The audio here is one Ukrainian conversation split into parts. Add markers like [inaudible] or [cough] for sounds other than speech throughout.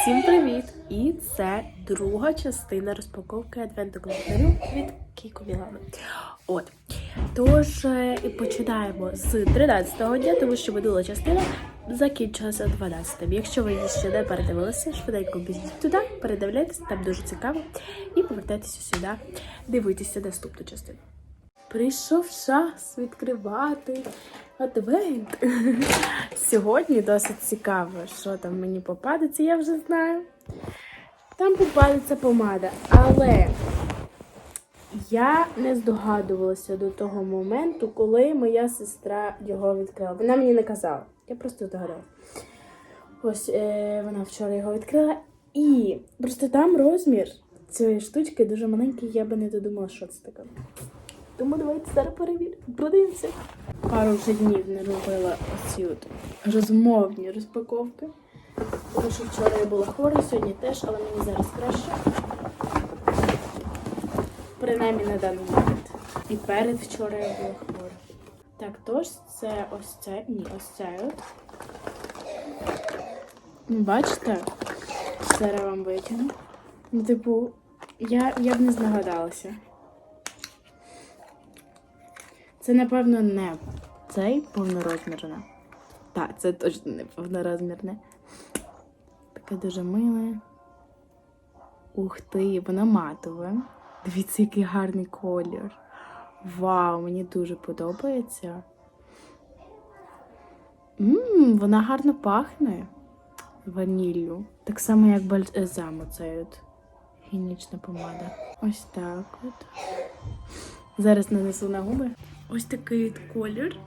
Всім привіт! І це друга частина розпаковки адвенту календарю від Кейко Мілана. От. Тож е, починаємо з 13-го дня, тому що минула частина закінчилася 12-м. Якщо ви її ще не передивилися, швиденько біжіть туди, передивляйтесь, там дуже цікаво. І повертайтеся сюди, дивитися наступну частину. Прийшов час відкривати адвент. [laughs] Сьогодні досить цікаво, що там мені попадеться, я вже знаю. Там попадеться помада, але я не здогадувалася до того моменту, коли моя сестра його відкрила. Вона мені не казала, я просто здогадалася. Ось е, вона вчора його відкрила, і просто там розмір цієї штучки дуже маленький, я би не додумала, що це таке. Тому давайте зараз перевіримо. Подивимося. Пару вже днів не робила оці от розмовні розпаковки. Тому що вчора я була хвора, сьогодні теж, але мені зараз краще. Принаймні на даний момент. І перед вчора я була хвора. Так, тож це ось це. Ні, ось це от. Ну, Бачите? Зараз вам витягну. Ну, типу, я, я б не здогадалася. Це, напевно, не цей повнорозмірне. Так, це точно не повнорозмірне. Таке дуже миле. Ух ти, воно матове. Дивіться, який гарний колір. Вау, мені дуже подобається. Ммм, вона гарно пахне ваніллю. Так само, як бальзам, оцей от гінічна помада. Ось так от. Зараз нанесу на губи. Ось такий колір.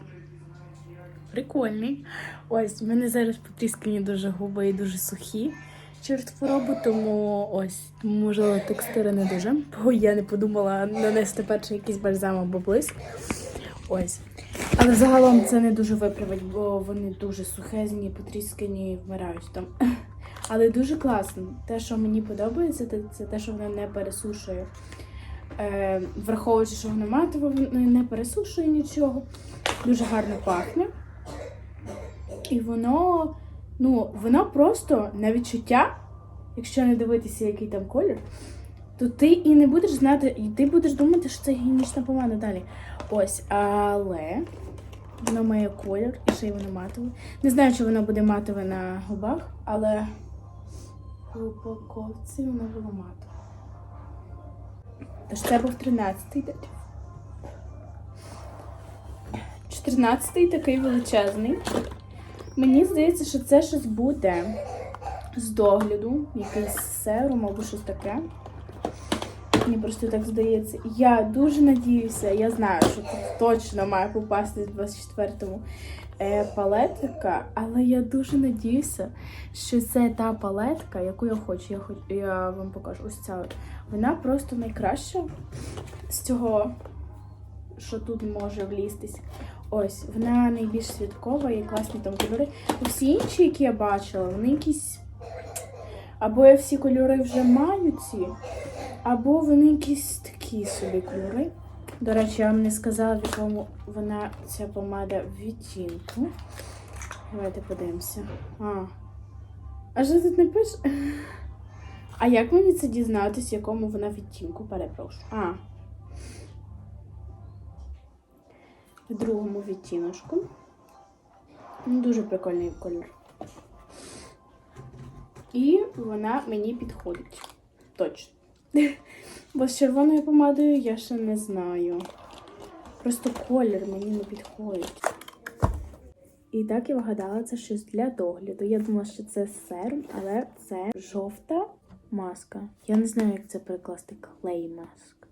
Прикольний. Ось, в мене зараз потріскані дуже губи і дуже сухі через хворобу, тому ось, можливо, текстура не дуже. Бо я не подумала нанести перший якийсь бальзам або блиск. Ось. Але загалом це не дуже виправить, бо вони дуже сухезні, потріскані, вмирають там. Але дуже класно. Те, що мені подобається, це те, що воно не пересушує. Е, враховуючи, що воно матове, воно не пересушує нічого. Дуже гарно пахне. І воно, ну, воно просто на відчуття, якщо не дивитися, який там колір, то ти і не будеш знати, і ти будеш думати, що це гігієнічна помада далі. Ось, але воно має колір і ще й воно матове. Не знаю, чи воно буде матове на губах, але в упаковці воно було матове. Тож це був 13-й день. 14-й такий величезний. Мені здається, що це щось буде з догляду, якийсь серум або щось таке. Мені просто так здається. Я дуже надіюся, я знаю, що тут точно має попасти в 24-му е, палетка, але я дуже надіюся, що це та палетка, яку я хочу. Я, хоч, я вам покажу. Ось ця. Вона просто найкраща з цього, що тут може влізтись. Ось, вона найбільш святкова і класні там кольори. Всі інші, які я бачила, вони якісь. Або я всі кольори вже маю ці, або вони якісь такі собі кольори. До речі, я вам не сказала, в якому вона ця помада в відтінку. Давайте подивимося. А. А що тут не пише? [laughs] А як мені це дізнатися, в якому вона відтінку? Перепрошую. А. В другому відтіночку. Дуже прикольний кольор. І вона мені підходить. Точно. [laughs] Бо з червоною помадою я ще не знаю. Просто колір мені не підходить. І так я вгадала, це щось для догляду. Я думала, що це серум, але це жовта маска. Я не знаю, як це перекласти. Клей маск.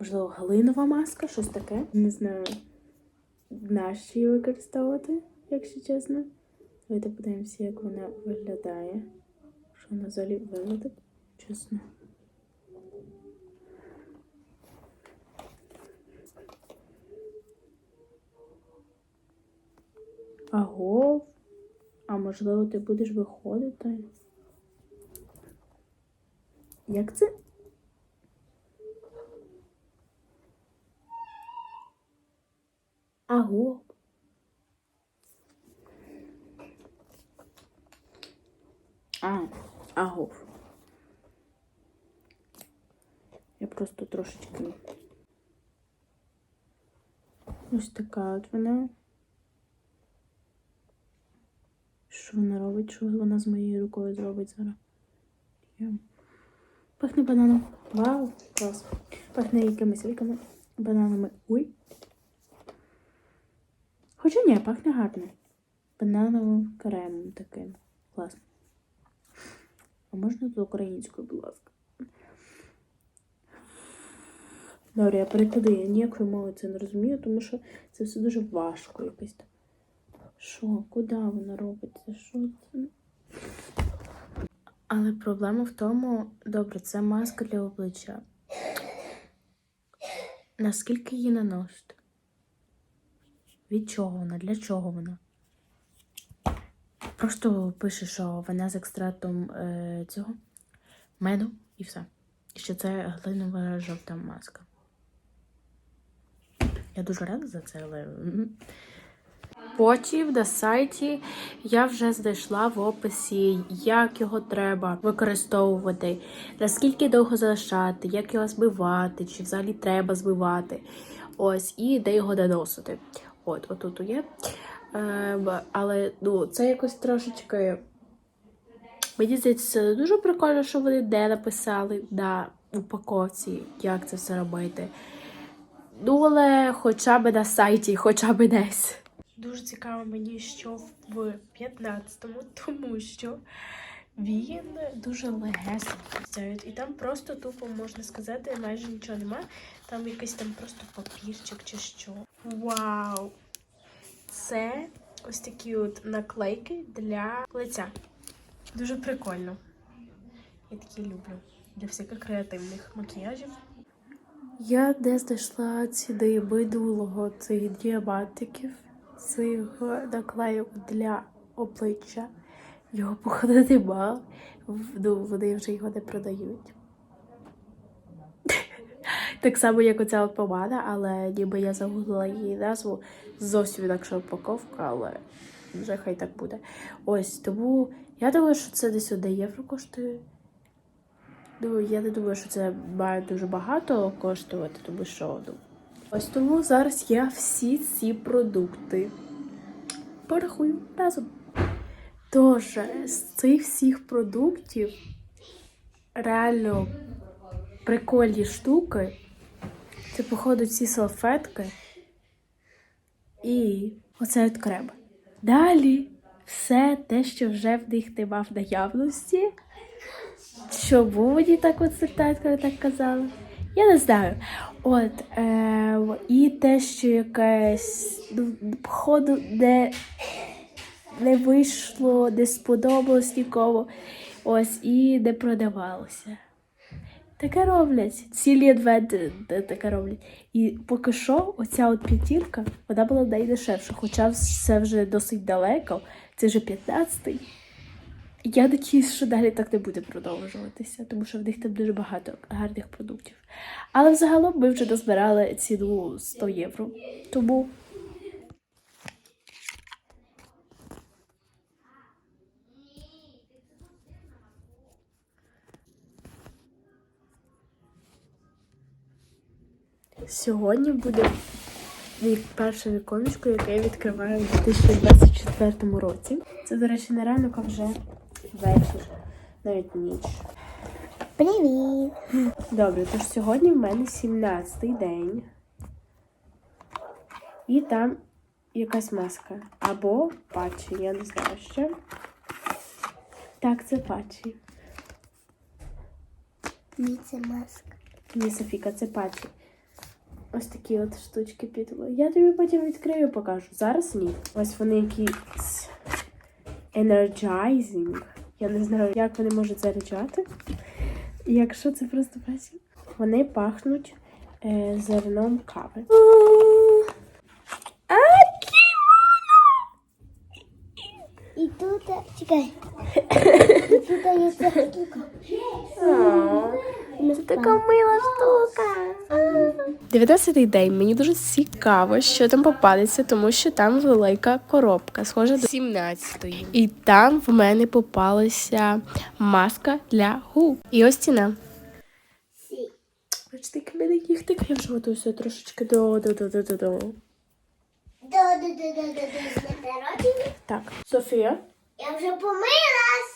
Можливо, глинова маска, щось таке. Не знаю, нащо її використовувати, якщо чесно. Давайте подивимося, як вона виглядає. Що вона взагалі виглядить, чесно. Аго, а можливо, ти будеш виходити? Як це? Аго. А, агов. Я просто трошечки. Ось така от вона. Що вона робить? Що вона з моєю рукою зробить зараз? Пахне бананом. Вау, клас. Пахне якимись ліками. Бананами. Ой. Хоча ні, пахне гарно. Банановим кремом таким. Класно. А можна з українською, будь ласка? Добре, я перекладу, я ніякої мови це не розумію, тому що це все дуже важко якось там. Що, куди вона робить? Це що це? Але проблема в тому, добре, це маска для обличчя. Наскільки її наносити? Від чого вона? Для чого вона? Просто пише, що вона з екстрактом е, цього меду і все. І що це глинова жовта маска. Я дуже рада за це, але. Потім на сайті я вже знайшла в описі, як його треба використовувати, наскільки довго залишати, як його збивати, чи взагалі треба збивати. Ось, і де його наносити. От, отут є. Е, але ну, це якось трошечки. Мені здається, дуже прикольно, що вони де написали на упаковці, як це все робити. Ну, але хоча б на сайті, хоча б десь. Дуже цікаво мені, що в 15-му, тому що він дуже легесенький. І там просто тупо можна сказати, майже нічого немає. Там якийсь там просто папірчик чи що. Вау! Це ось такі от наклейки для лиця. Дуже прикольно. Я такі люблю. Для всяких креативних макіяжів. Я де знайшла ці доєбидулого цих діабатиків, цих наклейок для обличчя. Його походу нема. Ну, вони вже його не продають. [laughs] Так само, як оця от помада, але ніби я загуглила її назву. Зовсім інакша упаковка, але вже хай так буде. Ось, тому я думаю, що це десь 1 євро коштує. Ну, я не думаю, що це має дуже багато коштувати, тому що ну. Ось тому зараз я всі ці продукти порахую разом. Тож, з цих всіх продуктів реально прикольні штуки. Це, походу, ці салфетки і оце от крем. Далі все те, що вже в них нема в наявності. Чому мені так от секретарка так казала? Я не знаю. От, е, і те, що якесь ну, походу не, не вийшло, не сподобалось нікому. Ось, і не продавалося. Таке роблять. Цілі адвенти таке роблять. І поки що, оця от п'ятірка, вона була найдешевша, хоча все вже досить далеко. Це вже 15-й. Я надіюсь, що далі так не буде продовжуватися, тому що в них там дуже багато гарних продуктів. Але взагалом ми вже дозбирали ціну 100 євро. Тому сьогодні буде перше віконечко, яке я відкриваю у 2024 році. Це, до речі, не ранок, а вже вечір, навіть ніч. Привіт! Добре, тож сьогодні в мене 17-й день. І там якась маска. Або патчі, я не знаю ще. Так, це патчі. Ні, це маска. Ні, Софіка, це патчі. Ось такі от штучки під. Я тобі потім відкрию, покажу. Зараз ні. Ось вони якісь energizing. Я не знаю, як вони можуть заряджати. Якщо це просто патчі. Вони пахнуть е, зерном кави. І тут, чекай. І тут є ця штука. Це така мила штука. 19-й день. Мені дуже цікаво, що там попадеться, тому що там велика коробка, схожа до 17-ї. І там в мене попалася маска для губ. І ось ціна. Бачите, який мене їхтик. Я вже готуюся трошечки до до до до до до. Так, Софія. Я вже помилась.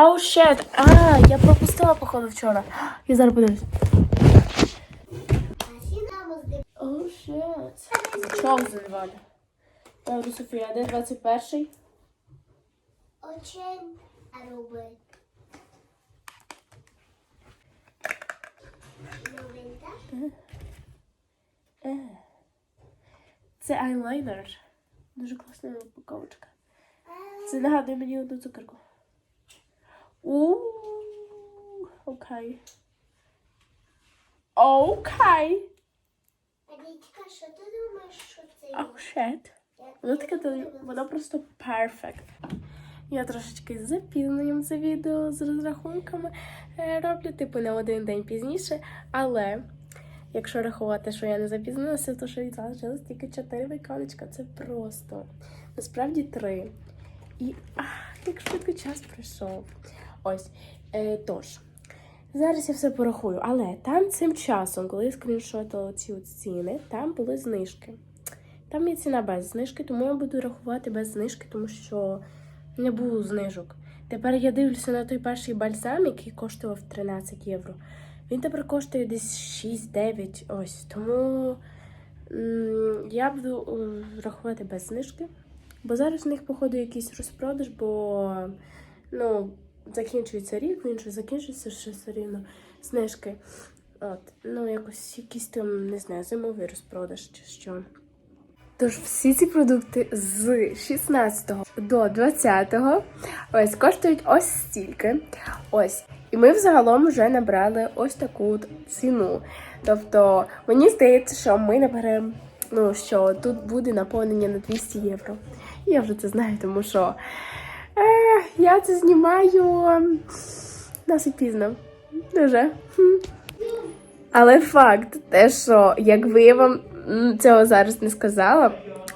Оу, щет! А, я пропустила, походу, вчора. Я зараз подивлюсь. Оу, щет. Чого заливали? Добре, Софія, де 21-й? Очень. Е. Це айлайнер. Дуже класна упаковочка. Це нагадує мені одну цукерку. У. Окей. Окей. Анічка, що ти думаєш, що це? Оу, щет. Воно таке, воно просто перфект. Я трошечки з запізненням це відео з розрахунками е, роблю, типу на один день пізніше. Але якщо рахувати, що я не запізнилася, то що залишилось тільки 4 виконечка. Це просто насправді три. І ах, як швидко час пройшов. Ось. Е, тож. Зараз я все порахую, але там цим часом, коли я скріншотила ці ціни, там були знижки. Там є ціна без знижки, тому я буду рахувати без знижки, тому що не було знижок. Тепер я дивлюся на той перший бальзам, який коштував 13 євро. Він тепер коштує десь 6-9 ось. Тому я буду е, рахувати без знижки. Бо зараз в них, походу, якийсь розпродаж, бо ну, закінчується рік, він же закінчується ще все рівно знижки. От, ну, якось якийсь там, не знаю, зимовий розпродаж чи що. Тож всі ці продукти з 16 до 20 ось коштують ось стільки. Ось. І ми взагалом вже набрали ось таку ціну. Тобто, мені здається, що ми наберемо, ну що тут буде наповнення на 200 євро. Я вже це знаю, тому що я це знімаю ем, досить пізно. Дуже. Але факт, те, що якби я вам цього зараз не сказала,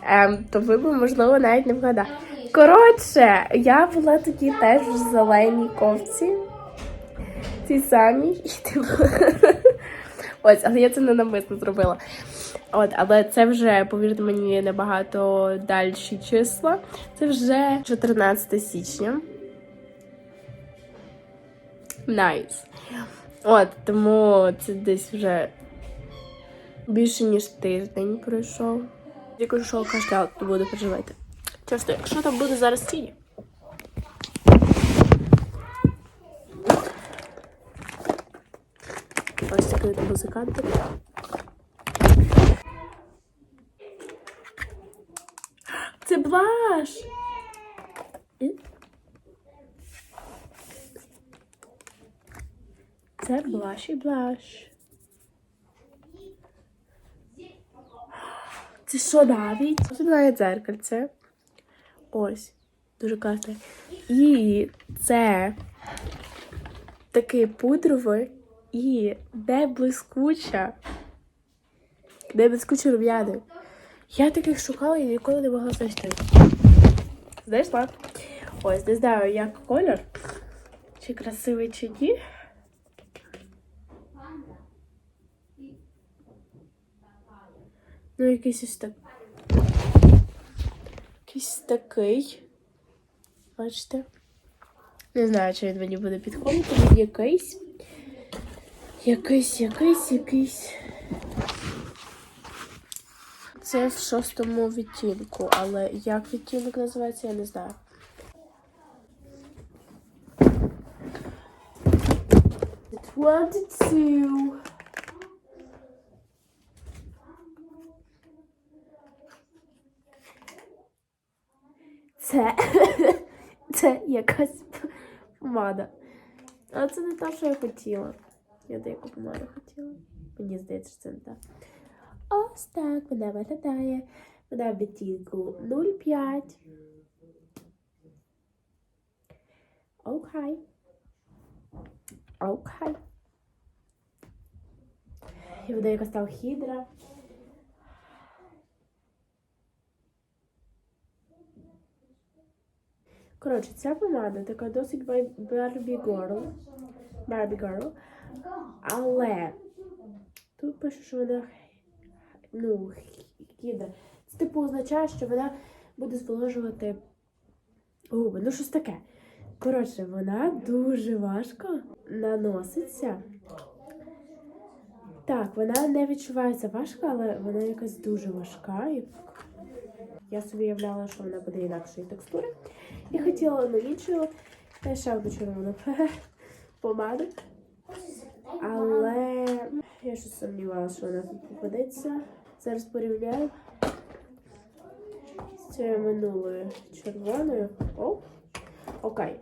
ем, то ви б, можливо, навіть не вгадали. Коротше, я була тоді теж в зеленій ковці. Ці самі. [laughs] І типу... Ось, але я це не навмисно зробила. От, але це вже, повірте мені, набагато дальші числа. Це вже 14 січня. Найс. От, тому це десь вже більше ніж тиждень пройшов. Тільки що кашлял, то буде переживати. Часто, якщо там буде зараз ціні. Ось такий музикант. Це блаш! Це блаш і блаш. Це що навіть? Це має дзеркальце. Ось. Дуже класне. І це такий пудровий і де блискуча. Де блискучі рум'яни. Я таких шукала і ніколи не могла знайти. Знайшла. Ось, не знаю, як колір. Чи красивий, чи ні. Ну, якийсь ось так. Якийсь такий. Бачите? Не знаю, чи він мені буде підходити. Якийсь. Якийсь, якийсь, якийсь. Це в шостому відтінку, але як відтінок називається, я не знаю. Twenty-two. Це, [laughs] це якась помада. А це не та, що я хотіла. Я деяку помаду хотіла. Мені здається, що це не та. Ось так вона виглядає. Вона в відтінку 0,5. Окей. Окей. І буде якась там хідра. Коротше, ця помада така досить Barbie Girl. Barbie Girl. Але тут пише, що вона ну, хідра. Це типу означає, що вона буде зволожувати губи. Ну, щось таке. Коротше, вона дуже важко наноситься. Так, вона не відчувається важка, але вона якась дуже важка. Я собі уявляла, що вона буде інакшої текстури. І хотіла на іншу ще одну червону [laughs] помаду. Але я щось сумнівалася, що вона тут попадеться. Зараз порівняю з цією минулою червоною. О, окей.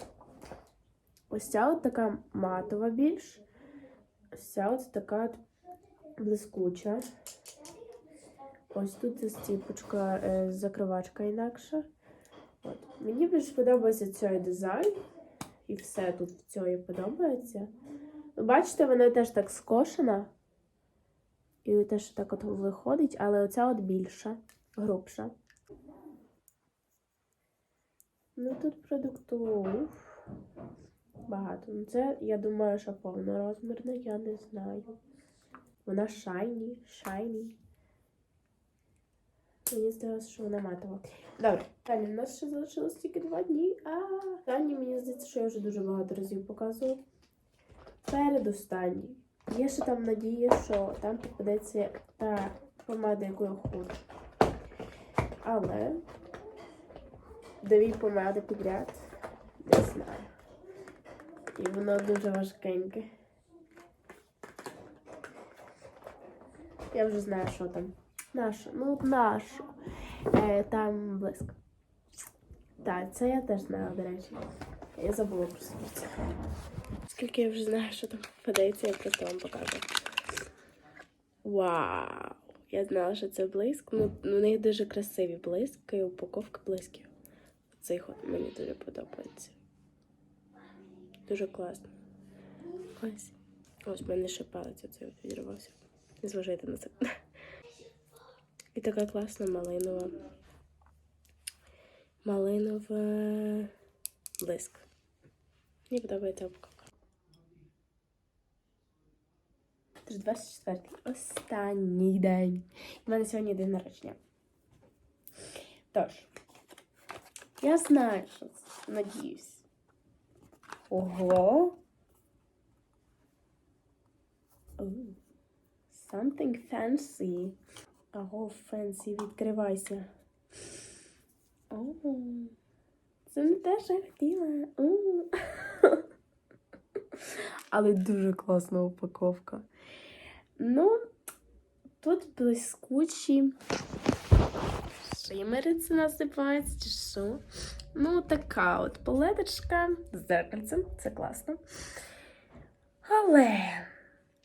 Ось ця от така матова більш. Ось ця от така от блискуча. Ось тут застіпочка, е, закривачка інакша. От. Мені більш подобається цей дизайн. І все тут в цій подобається. Ну, Бачите, вона теж так скошена. І теж так от виходить, але оця от більша, грубша. Ну тут продуктів багато. Ну це, я думаю, що повнорозмірна, я не знаю. Вона шайні, шайні. Мені здалося, що вона матова. Добре, далі у нас ще залишилось тільки два дні. А останній, мені здається, що я вже дуже багато разів показувала. Передостанній. Є ще там надія, що там попадеться та помада, яку я хочу. Але дві помади підряд не знаю. І воно дуже важкеньке. Я вже знаю, що там. Нашу. Ну, нашу. Е, там блиск. Так, це я теж знаю, до речі. Я забула про це. Оскільки я вже знаю, що там попадається, я просто вам покажу. Вау! Я знала, що це блиск. Ну, ну, у них дуже красиві блиски упаковка блисків. Цей от мені дуже подобається. Дуже класно. Ось. Ось в мене ще палець оцей відірвався. Не зважайте на це. І така класна малинова. Малинова блиск. Мені подобається упаковка. Тож 24-й останній день. У мене сьогодні день народження. Тож, я знаю, що. Надіюсь. Ого. Ooh. Something fancy. Ого, фенсі, відкривайся. О, це не те, що я хотіла. О. Але дуже класна упаковка. Ну, тут блискучі. Шимери це називається, чи що? Ну, така от палеточка з зеркальцем, це класно. Але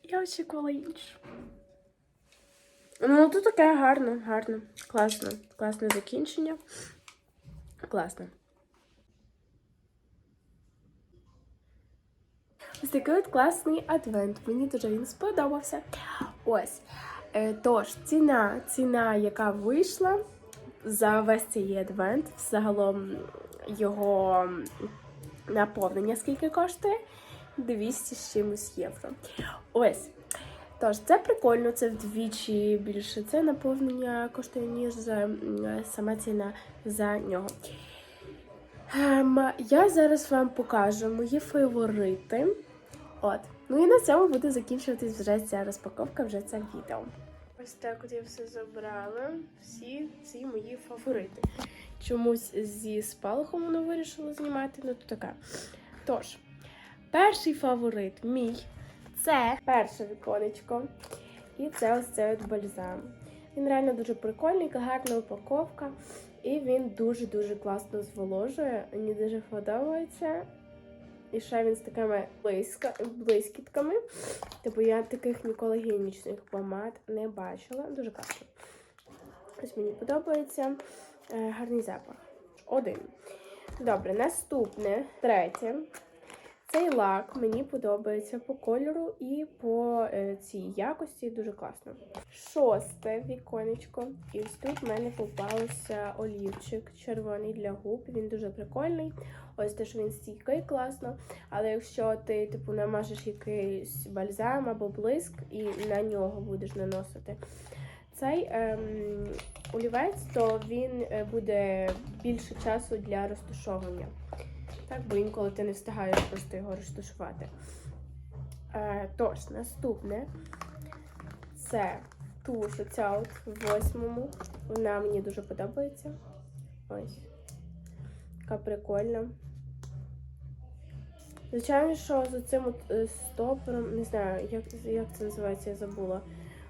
я очікувала іншу. Ну, тут таке гарно, гарно, класно, класне закінчення. Класно. Ось такий от класний адвент. Мені дуже він сподобався. Ось. Е, Тож, ціна, ціна, яка вийшла за весь цей адвент, загалом його наповнення, скільки коштує? 200 з чимось євро. Ось. Тож, це прикольно, це вдвічі більше. Це наповнення коштує, ніж сама ціна за нього. Ем, я зараз вам покажу мої фаворити. От. Ну і на цьому буде закінчуватись вже ця розпаковка, вже це відео. Ось так от я все забрала. Всі ці мої фаворити. Чомусь зі спалахом воно вирішило знімати, ну то така. Тож, перший фаворит мій це перше віконечко. І це ось цей от бальзам. Він реально дуже прикольний, гарна упаковка. І він дуже-дуже класно зволожує. Мені дуже подобається. І ще він з такими близько, блискітками. Типу я таких ніколи гігієнічних помад не бачила. Дуже класно. Ось мені подобається. Е, гарний запах. Один. Добре, наступне, третє. Цей лак мені подобається по кольору і по е, цій якості дуже класно. Шосте віконечко. І ось тут в мене попався олівчик червоний для губ. Він дуже прикольний. Ось теж він стійкий класно. Але якщо ти типу намажеш якийсь бальзам або блиск і на нього будеш наносити цей ем, олівець, то він е, буде більше часу для розташовування. Так, бо інколи ти не встигаєш просто його розташувати. Е, тож, наступне це туш, оця от в восьмому. Вона мені дуже подобається. Ось. Така прикольна. Звичайно, що з цим е, стопером, не знаю, як, як це називається, я забула.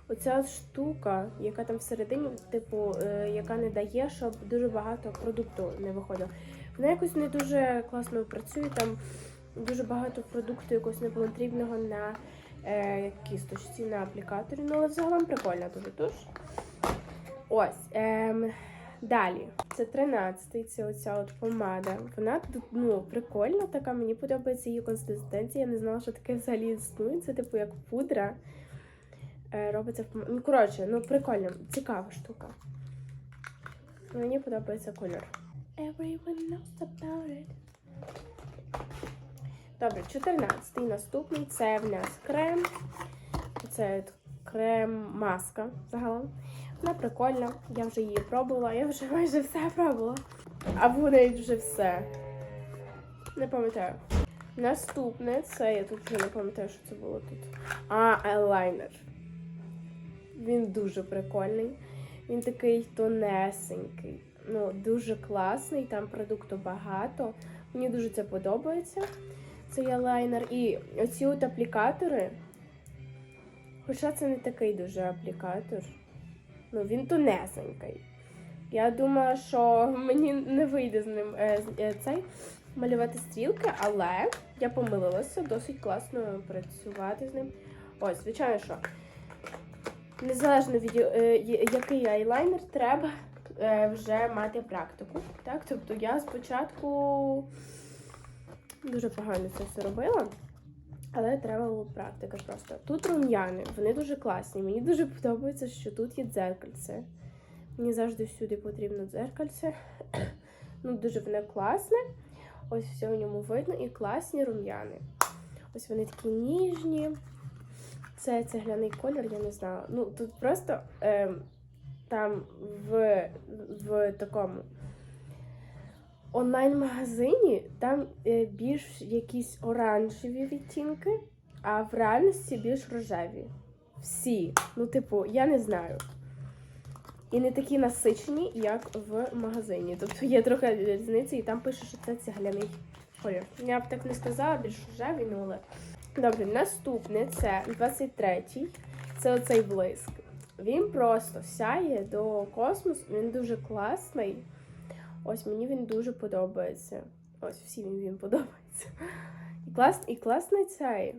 Оця штука, яка там всередині, типу, е, яка не дає, щоб дуже багато продукту не виходило. Вона якось не дуже класно працює, там дуже багато продукту якогось непотрібного на е, кісточці, на аплікаторі. Ну, але загалом прикольна дуже туш. Ось. Ем, далі. Це 13-й, це оця от помада. Вона ну, прикольна така, мені подобається її консистенція. Я не знала, що таке взагалі існує. Це типу як пудра. Е, робиться в помаді. Ну, коротше, ну прикольно, цікава штука. Мені подобається кольор. Everyone knows about it. Добре, 14 наступний це в нас крем. Це крем-маска загалом. Вона прикольна. Я вже її пробувала, я вже майже все пробувала. Або навіть вже все. Не пам'ятаю. Наступне це я тут вже не пам'ятаю, що це було тут. А, елайнер. Він дуже прикольний. Він такий тонесенький. Ну, дуже класний, там продукту багато. Мені дуже це подобається. Цей елайнер. І оці от аплікатори. Хоча це не такий дуже аплікатор. Ну, він тонесенький. Я думаю, що мені не вийде з ним е, е, цей малювати стрілки, але я помилилася, досить класно працювати з ним. Ось, звичайно, що незалежно від е, який айлайнер, треба вже мати практику. Так? Тобто я спочатку дуже погано це все робила. Але треба було практика просто. Тут рум'яни, вони дуже класні. Мені дуже подобається, що тут є дзеркальце. Мені завжди всюди потрібно дзеркальце. [coughs] Ну, дуже воно класне. Ось все в ньому видно і класні рум'яни. Ось вони такі ніжні. Це цегляний колір, я не знаю. Ну, тут просто ем, там в, в такому онлайн-магазині там е, більш якісь оранжеві відтінки, а в реальності більш рожеві. Всі. Ну, типу, я не знаю. І не такі насичені, як в магазині. Тобто є трохи різниця, і там пише, що це цегляний колір. Я б так не сказала, більш рожевий, ну але. Добре, наступне це 23-й. Це оцей блиск. Він просто сяє до космосу, він дуже класний. Ось мені він дуже подобається. Ось всім він подобається. І, клас, і класний цей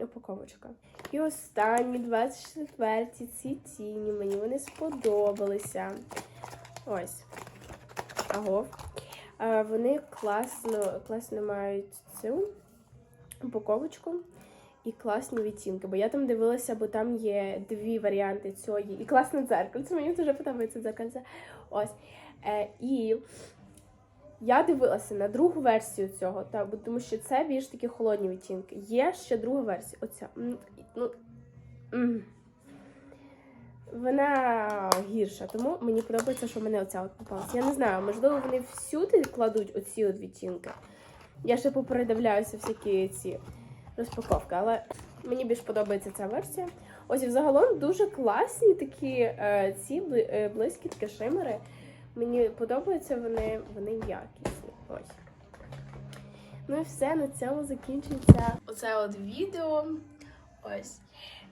упаковочка. І останні 24 ці тіні. Мені вони сподобалися. Ось. Аго. Вони класно, класно мають цю упаковочку і класні відтінки. Бо я там дивилася, бо там є дві варіанти цієї. І класне дзеркальце. Мені дуже подобається дзеркальце. Ось. Е, і я дивилася на другу версію цього, та, бо тому що це більш такі холодні відтінки. Є ще друга версія. Оця. Ну. Вона гірша, тому мені подобається, що в мене оця от попалася. Я не знаю, можливо, вони всюди кладуть оці от відтінки. Я ще попередивляюся всякі ці розпаковки, але мені більш подобається ця версія. Ось і взагалом дуже класні такі е, ці е, близькі такі шимери. Мені подобаються вони, вони якісні. Ось. Ну і все, на цьому закінчується оце от відео. Ось.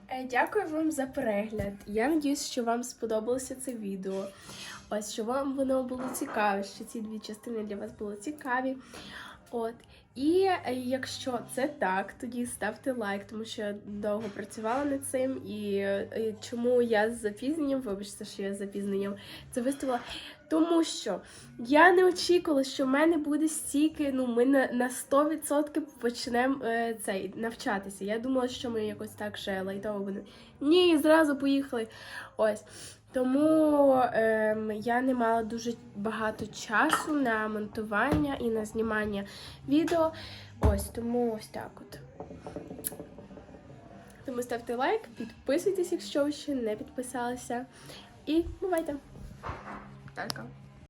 Е, Дякую вам за перегляд. Я надіюсь, що вам сподобалося це відео. Ось, що вам воно було цікаве, що ці дві частини для вас були цікаві. От. І е, якщо це так, тоді ставте лайк, тому що я довго працювала над цим. І, е, чому я з запізненням, вибачте, що я з запізненням це виставила. Тому що я не очікувала, що в мене буде стільки, ну ми на, на 100% почнемо е, цей навчатися. Я думала, що ми якось так ще лайтово будемо. Ні, зразу поїхали. Ось. Тому ем, я не мала дуже багато часу на монтування і на знімання відео. Ось тому ось так от. Тому ставте лайк, підписуйтесь, якщо ви ще не підписалися. І бувайте! Така.